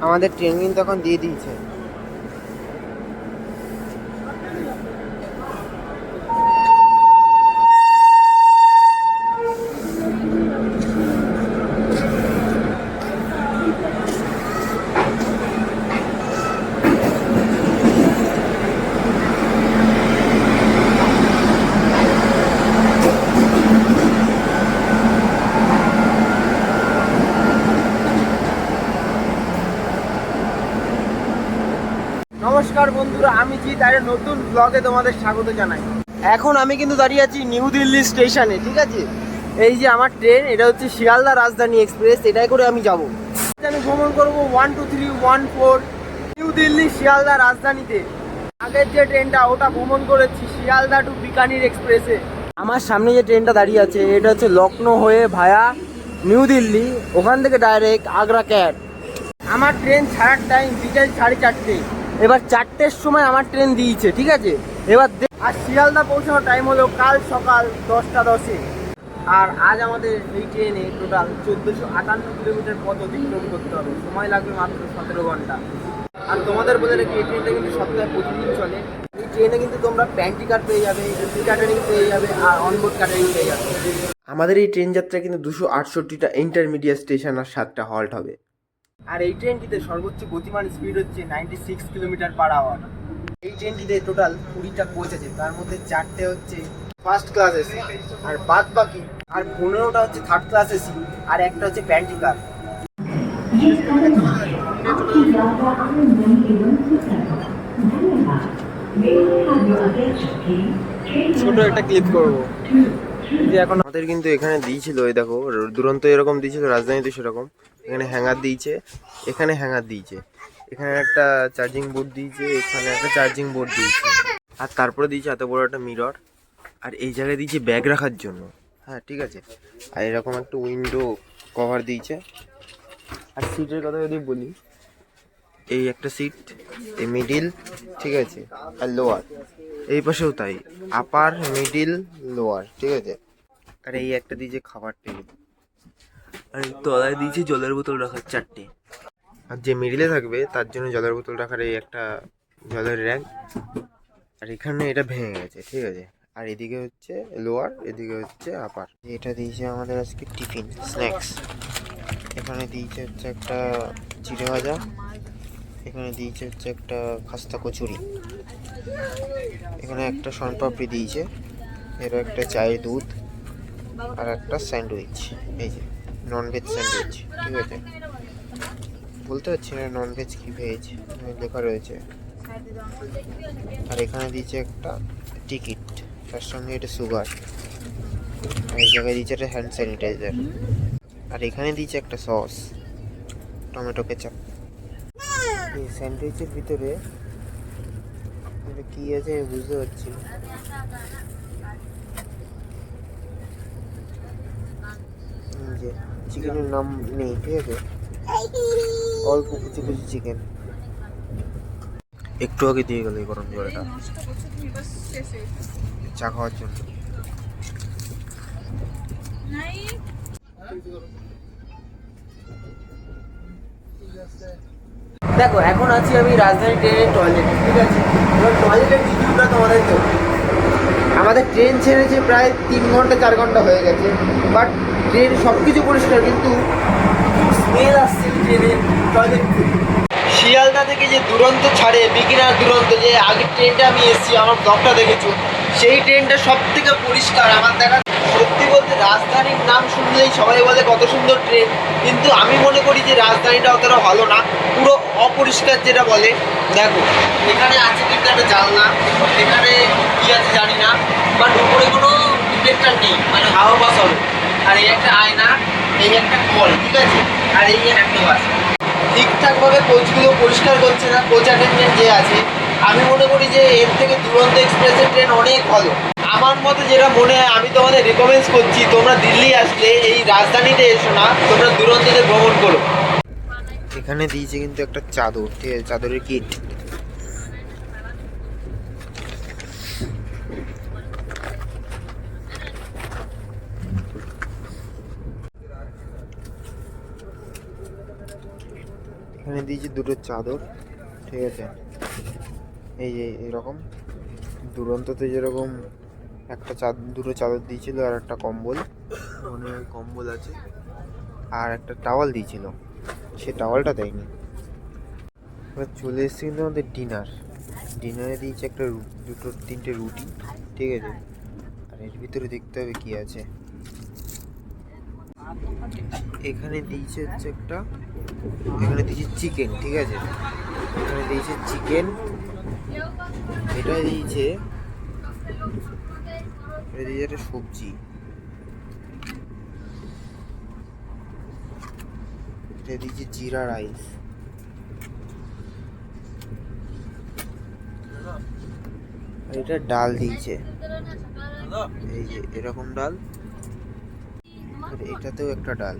আমাদের ট্রেনিং তখন দিয়ে দিয়েছে। বন্ধুরা আমি জিৎ আর নতুন ব্লগে তোমাদের স্বাগত জানাই। এখন আমি কিন্তু দাঁড়িয়ে আছি নিউ দিল্লি স্টেশনে, ঠিক আছে? এই যে আমার ট্রেন, এটা হচ্ছে শিয়ালদা রাজধানী এক্সপ্রেস, এটাই করে আমি যাব। আমি ভ্রমণ করব one two three one four New Delhi Sealdah রাজধানীতে। আগের যে ট্রেনটা, ওটা ভ্রমণ করেছি শিয়ালদা টু বিকানির এক্সপ্রেসে। আমার সামনে যে ট্রেনটা দাঁড়িয়ে আছে, এটা হচ্ছে লখনৌ হয়ে ভায়া নিউ দিল্লি, ওখান থেকে ডাইরেক্ট আগ্রা ক্যাট আমার ট্রেন ছাড়ার টাইম বিকেল সাড়ে চারটে। এবার চারটের সময় আমার ট্রেন দিয়েছে, ঠিক আছে? এবার আর শিয়ালদা পৌঁছানোর টাইম হলো কাল সকাল দশটা দশে। আর আজ আমাদের এই ট্রেনে টোটাল চোদ্দোশো আটান্ন কিলোমিটার পথ অতিক্রম করতে হবে। সময় লাগবে মাত্র সতেরো ঘণ্টা। আর তোমাদের বলে রাখি এই ট্রেনটা কিন্তু সপ্তাহে প্রতিদিন চলে। এই ট্রেনে কিন্তু তোমরা প্যান্টি কার্ড পেয়ে যাবে এসি ক্যাটারিং পেয়ে যাবে, আর অনবোর্ড ক্যাটারিং পেয়ে যাবে। আমাদের এই ট্রেন যাত্রা কিন্তু দুশো আটষট্টিটা ইন্টারমিডিয়েট স্টেশন আর সাতটা হল্ট হবে। আর এই ট্রেনটিতে সর্বোচ্চ গতিমান স্পিড হচ্ছে ninety six kilometre per hour এই ট্রেনটিতে টোটাল কুড়িটা কোচ আছে তার মধ্যে চারটে হচ্ছে ফার্স্ট ক্লাস এসি আর বাদ বাকি আর পনেরোটা হচ্ছে থার্ড ক্লাস এসি আর একটা হচ্ছে প্যান্টি কার ছোট একটা ক্লিপ করব। যে এখন আমাদের কিন্তু এখানে দিয়েছিল এই দেখো দুরন্ত এরকম দিয়েছিল রাজধানীতে সেরকম। এখানে হ্যাঙ্গার দিয়েছে, এখানে হ্যাঙ্গার দিয়েছে। এখানে একটা চার্জিং বোর্ড দিয়েছে, এখানে একটা চার্জিং বোর্ড দিয়েছে। আর তারপরে দিয়েছে এত বড় একটা মিরর। আর এই জায়গায় দিয়েছে ব্যাগ রাখার জন্য। হ্যাঁ ঠিক আছে। আর এরকম একটা উইন্ডো কভার দিয়েছে। আর সিটের কথা যদি বলি, এই একটা সিট, এই মিডিল, ঠিক আছে, আর লোয়ার। এই পাশেও তাই, আপার, মিডিল, লোয়ার, ঠিক আছে। আর এই একটা দিয়েছে খাবার টেবিল। আর তলায় দিয়েছে জলের বোতল রাখার চারটে। আর যে মিডিলে থাকবে, তার জন্য জলের বোতল রাখার এই একটা জলের র্যাক আর এখানে এটা ভেঙে গেছে, ঠিক আছে? আর এদিকে হচ্ছে লোয়ার এদিকে হচ্ছে আপার এটা দিয়েছে আমাদের আজকে টিফিন স্ন্যাক্স এখানে দিয়েছে হচ্ছে একটা চিড়ে ভাজা। এখানে দিয়েছে হচ্ছে একটা খাস্তা কচুরি। এখানে একটা শনপাপড়ি দিয়েছে। এর একটা চায়ের দুধ। আর একটা স্যান্ডউইচ। এই যে। ননভেজ স্যান্ডউইচ ঠিক আছে? বলতে পারছি না ননভেজ কি ভেজ লেখা রয়েছে। আর এখানে দিয়েছে একটা টিকিট তার সঙ্গে এটা সুগার আর এই জায়গায় দিয়েছে একটা হ্যান্ড স্যানিটাইজার আর এখানে দিয়েছে একটা সস টমেটো কেচাপ এই স্যান্ডউইচের ভিতরে এটা কি আছে আমি বুঝতে পারছি চিকেনের নাম নেই ঠিক আছে? অল্প কুচি কুচি চিকেন। একটু আগে দিয়ে গেল এই গরম জলটা। চা খাওয়ার জন্য। দেখো এখন আছি আমি রাজধানী ট্রেনের টয়লেট ঠিক আছে? এবার টয়লেটের রিভিউটা তোমাদের দেবো আমাদের ট্রেন ছেড়েছে প্রায় তিন ঘণ্টা চার ঘণ্টা হয়ে গেছে বাট ট্রেন সব কিছু পরিষ্কার, কিন্তু স্মেল আসছে ট্রেনের টয়লেট শিয়ালদা থেকে যে দুরন্ত ছাড়ে বিকিনার দুরন্ত, যে আগের ট্রেনটা আমি এসেছি, আমার ব্লগটা দেখেছ, সেই ট্রেনটা সব থেকে পরিষ্কার। আমার দেখা সত্যি বলতে রাজধানীর নাম শুনলেই সবাই বলে কত সুন্দর ট্রেন কিন্তু আমি মনে করি যে রাজধানীটা অতটা ভালো না, পুরো অপরিষ্কার যেটা বলে। দেখো, এখানে আছে কিন্তু একটা জানলা, এখানে কি আছে জানি না বাট উপরে কোনো ডিটেক্টার নেই মানে হাওয়া বাস হবে। আর এই একটা আয়না, এই একটা কল ঠিক আছে? আর এই একটা বাস। ঠিকঠাকভাবে কোচগুলো পরিষ্কার করছে না, কোচ অ্যাটেন্ডেন্ট যে আছে, আমি মনে করি যে এর থেকে দুরন্ত এক্সপ্রেসের ট্রেন অনেক ভালো। আমার মতে যেটা মনে হয়, আমি তোমাদের রেকমেন্ড করছি, তোমরা দিল্লি আসলে এই রাজধানীতে এসো না, তোমরা দুরন্ততে ভ্রমণ করো। এখানে দিয়েছে কিন্তু একটা চাদর, ঠিক আছে? চাদরের কিট এখানে দিয়েছি দুটো চাদর, ঠিক আছে? এই যে এরকম, দুরন্ততে যেরকম একটা চাদ, দুটো চাদর দিয়েছিল আর একটা কম্বল মনে হয় কম্বল আছে, আর একটা টাওয়াল দিয়েছিল, সে টাওয়ালটা দেয়নি। এবার চলে এসেছে কিন্তু আমাদের ডিনার ডিনারে দিয়েছে একটা দুটো, তিনটে রুটি, ঠিক আছে? আর এর ভিতরে দেখতে হবে কী আছে। এখানে দিয়েছে হচ্ছে একটা, এখানে দিয়েছে চিকেন ঠিক আছে? এখানে দিয়েছে চিকেন এটা দিয়েছে একটা সবজি। এটা দিয়েছে জিরা রাইস। এটা ডাল দিয়েছে। এই যে, এরকম ডাল। আর এটাতেও একটা ডাল।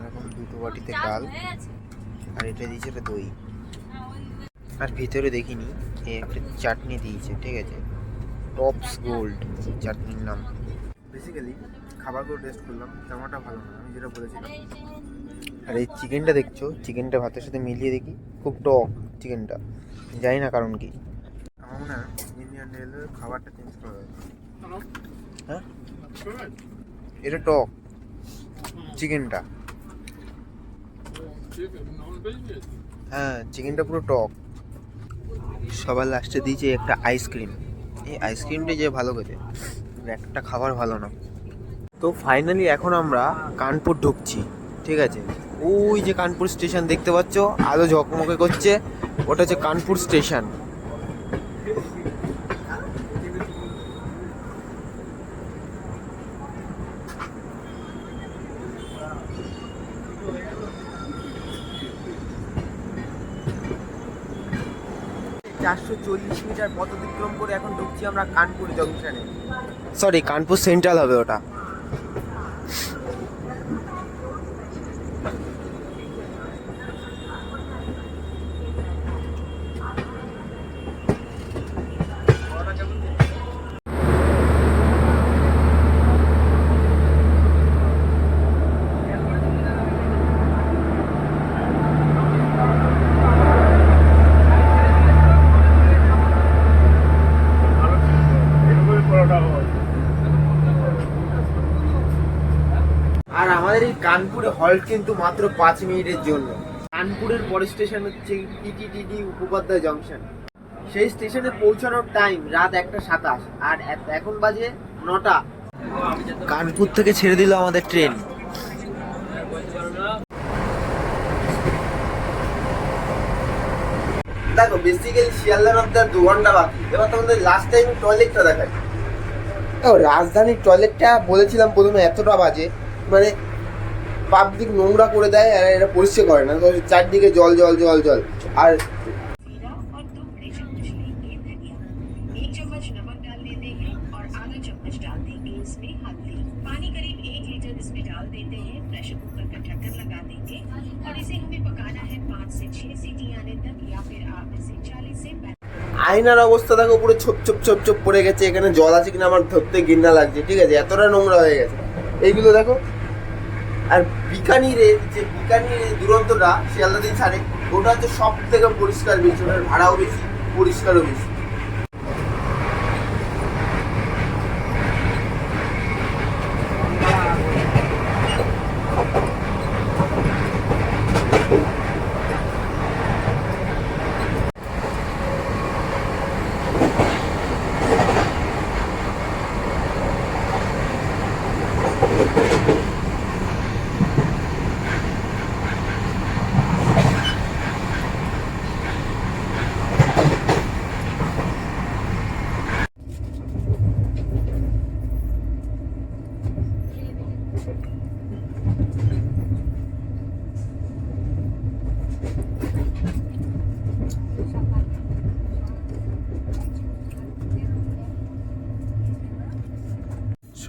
এরকম দুটো বাটিতে ডাল। আর এটা দিয়েছে একটা দই। আর ভিতরে দেখিনি এই একটা চাটনি দিয়েছে ঠিক আছে? টপস গোল্ড চাটনির নাম। বেসিক্যালি খাবারগুলো টেস্ট করলাম জামাটা ভালো না আমি যেটা বলেছিলাম। আর এই চিকেনটা দেখছ? চিকেনটা ভাতের সাথে মিলিয়ে দেখি খুব টক চিকেনটা জানি না কারণ কি। আমার মনে হয় ইন্ডিয়ান রেলের খাবারটা চেঞ্জ করা হ্যাঁ? এটা টক। চিকেনটা। হ্যাঁ চিকেনটা পুরো টক। সবার লাস্টে দিয়েছে একটা আইসক্রিম এই আইসক্রিমটা যে ভালো খেতে, একটা খাবার ভালো না। তো ফাইনালি এখন আমরা কানপুর ঢুকছি, ঠিক আছে? ওই যে কানপুর স্টেশন দেখতে পাচ্ছ, আলো ঝকমকে করছে, ওটা হচ্ছে কানপুর স্টেশন চারশো চল্লিশ মিটার পথ অতিক্রম করে এখন ঢুকছি আমরা কানপুর জংশনে। সরি কানপুর সেন্ট্রাল হবে ওটা আর আমাদের এই কানপুরে হল্ট কিন্তু মাত্র পাঁচ মিনিটের জন্য। কানপুরের পরের স্টেশন হচ্ছে টিটিটিডি উপপাধ্যায় জংশন সেই স্টেশনে পৌঁছানোর টাইম রাত একটা সাতাশ, আর এখন বাজে নটা। কানপুর থেকে ছেড়ে দিল আমাদের ট্রেন দেখো বেসিক্যালি শিয়ালদা নামতে আর দু ঘণ্টা বাকি। এবার তোমাদের লাস্ট টাইম টয়লেটটা দেখাই। ও রাজধানীর টয়লেটটা বলেছিলাম প্রথমে এতটা বাজে। মানে পাবলিক নোংরা করে দেয় আর এরা পরিষ্কার করে না। চারদিকে জল জল জল জল। আর আয়নার অবস্থা দেখো, পুরো ছোপ ছোপ ছোপ ছোপ পড়ে গেছে। এখানে জল আছে কিনা আমার ধরতে গিন্না লাগছে, ঠিক আছে? এতটা নোংরা হয়ে গেছে। এইগুলো দেখো আর বিকানিরে, যে বিকানিরের দুরন্তটা শিয়ালদা দিন ছাড়ে, ওটা হচ্ছে সব থেকে পরিষ্কার বেশি, ওটার ভাড়াও বেশি, পরিষ্কারও বেশি।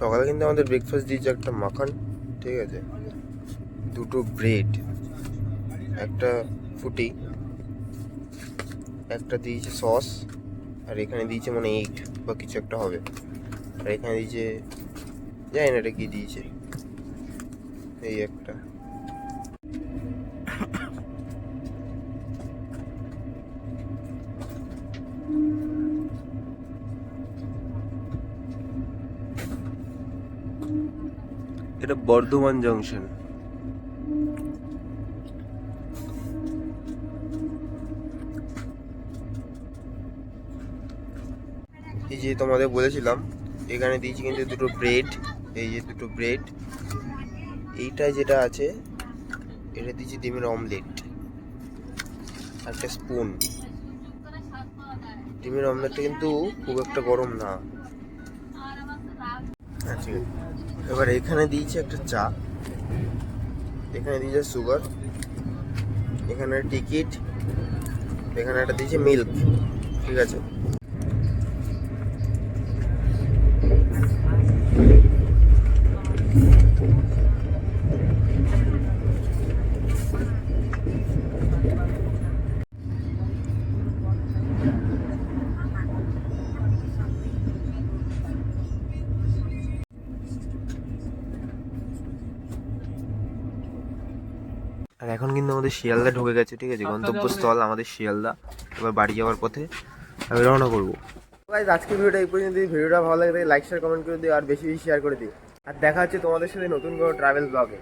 সকালে কিন্তু আমাদের ব্রেকফাস্ট দিয়েছে একটা মাখন ঠিক আছে? দুটো ব্রেড একটা ফুটি, একটা দিয়েছে সস আর এখানে দিয়েছে মানে এগ বা কিছু একটা হবে। আর এখানে দিয়েছে, জানি না এটা কী দিয়েছে। এই একটা। এটা বর্ধমান জংশন এই যে তোমাদের বলেছিলাম, এখানে দিয়েছি কিন্তু দুটো ব্রেড এই যে দুটো ব্রেড এইটা যেটা আছে, এটা দিয়েছি ডিমের অমলেট একটা স্পুন ডিমের অমলেটটা কিন্তু খুব একটা গরম না। আছে এবার এখানে দিয়েছে একটা চা। এখানে দিয়েছে সুগার। এখানে টিকিট। এখানে একটা দিয়েছে মিল্ক। ঠিক আছে? এখন কিন্তু আমাদের শিয়ালদা ঢুকে গেছে ঠিক আছে? গন্তব্যস্থল আমাদের শিয়ালদা। এবার বাড়ি যাওয়ার পথে আমি রওনা করব। গাইজ আজকে ভিডিওটা এই পর্যন্ত। যদি ভিডিওটা ভালো লাগে লাইক শেয়ার কমেন্ট করে দিও আর বেশি বেশি শেয়ার করে দিও। আর দেখা হচ্ছে তোমাদের সাথে নতুন কোনো ট্রাভেল ব্লগে